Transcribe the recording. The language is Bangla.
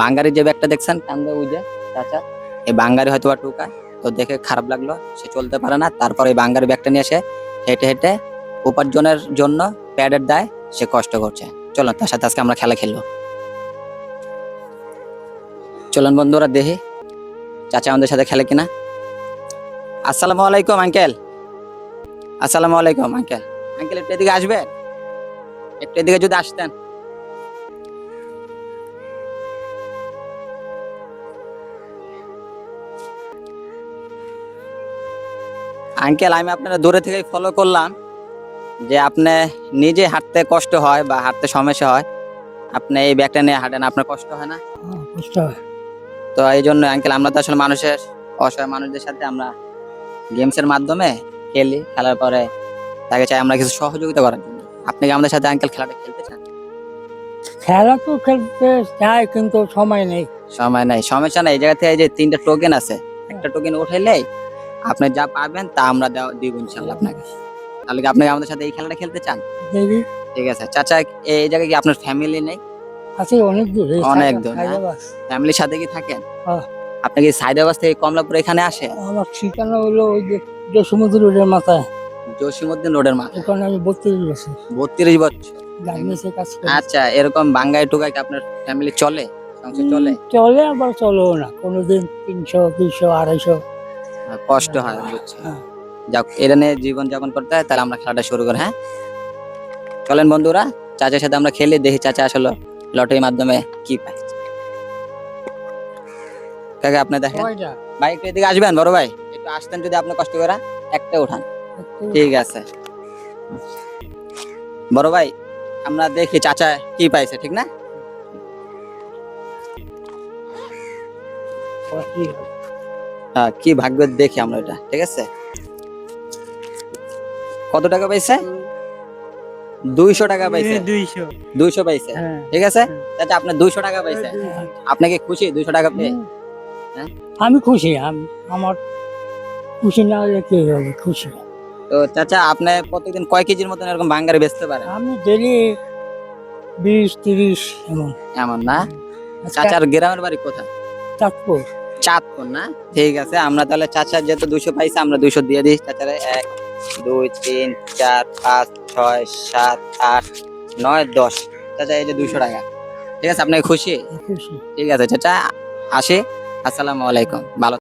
বাঙ্গারি যে ব্যাগটা দেখছেন কান্দে ওই যে চাচা, এই বাঙ্গারি হয়তো বা তো দেখে খারাপ লাগল, সে চলতে পারে না। তারপর এই বাঙ্গারি ব্যাগটা নিয়ে এসে হেঁটে হেঁটে উপার্জনের জন্য প্যাডের দায় সে কষ্ট করছে। চলুন, তার সাথে আজকে আমরা খেলা খেলব। চলুন বন্ধুরা, দেখি চাচা আমাদের সাথে খেলে কিনা। আসসালামু আলাইকুম, আঙ্কেল। আসসালামু আলাইকুম, আঙ্কেল। আঙ্কেল, একটু এদিকে আসবেন? একটু এদিকে যদি আসতেন। আঙ্কেল আমি আপনার দূরে থেকে ফলো করলাম যে আপনি নিজে হাঁটতে কষ্ট হয় বা হাঁটতে সমস্যা হয়। আপনি এই ব্যাগটা নিয়ে হাঁটেন আপনার কষ্ট হয় না? হ্যাঁ, কষ্ট হয়। তো এই জন্য আঙ্কেল আমরা তো আসলে মানুষের অসহায় মানুষদের সাথে আমরা গেমসের মাধ্যমে খেলি খেলার পরে তাকে চাই আমরা কিছু সহযোগিতা করার জন্য। আপনি কি আমাদের সাথে আঙ্কেল খেলাটা খেলতে চান? খেলা তো খেলতে চাই কিন্তু সময় নেই। সময় নেই সমস্যা নেই। এই জায়গা থেকে এই যে তিনটা টোকেন আছে একটা টোকেন উঠাইলে আপনি যা পাবেন তা আমরা দিব ইনশাল্লাহ আপনাকে। তাহলে কি আপনি আমাদের সাথে এই খেলাটা খেলতে চান? ঠিক আছে। চাচা এই জায়গায় কি আপনার ফ্যামিলি নেই? আছে অনেক দূর। অনেক দূর। ফ্যামিলির সাথে কি থাকেন? হ্যাঁ। আপনি কি সাইদাবাস থেকে কমলাপুর এখানে আসে? আমার ঠিকানা হলো ওই যে যে রোডের মাথায়। জসিমুদ্দিন রোডের মাথা ওখানে আমি বত্রিশ বছর। বত্রিশ বছর। আচ্ছা এরকম বাঙ্গাই টুকাই আপনার ফ্যামিলি চলে? সংসার চলে? চলে আবার চলেও না। কোনোদিন তিনশো দুইশো আড়াইশো। কষ্ট হয় বুঝছি? হ্যাঁ। যাক এটা নিয়ে জীবন যাপন করতে হয় তাহলে আমরা খেলাটা শুরু করি হ্যাঁ? চলেন বন্ধুরা চাচার সাথে আমরা খেলি দেখি চাচা আসলে লটারির মাধ্যমে কি পায়। কাকা আপনি দেখেন? ভাই একটু এদিকে আসবেন বড় ভাই? একটু আসতেন যদি আপনি কষ্ট করে একটা উঠান। ঠিক আছে। বড় ভাই আমরা দেখি চাচা কি পাইছে ঠিক না? কি হ্যাঁ কি ভাগ্য দেখি আমরা এটা ঠিক আছে? কত টাকা পাইছে? দুইশো টাকা পাইছে। দুইশো। পাইছে হ্যাঁ। ঠিক আছে? চাচা আপনি দুইশো টাকা পাইছে। আপনাকে খুশি দুইশো টাকা পেয়ে? হ্যাঁ? আমি খুশি আমি আমার খুশি না হলে কি হবে? খুশি। তো চাচা আপনি প্রতিদিন কয় কেজির মতন এরকম বাঙ্গারি বেচতে পারেন? আমি ডেলি বিশ তিরিশ এমন। এমন না? চাচার গ্রামের বাড়ি কোথায়? চাঁদপুর। চাঁদপুর না? ঠিক আছে আমরা তাহলে চাচার যেহেতু দুশো পাইছে আমরা দুশো দিয়ে দিই। চাচারে এক দুই তিন চার পাঁচ ছয় সাত আট নয় দশ। চাচা এই যে দুশো টাকা। ঠিক আছে আপনাকে খুশি? খুশি। ঠিক আছে চাচা আসে। আসসালামু আলাইকুম। ভালো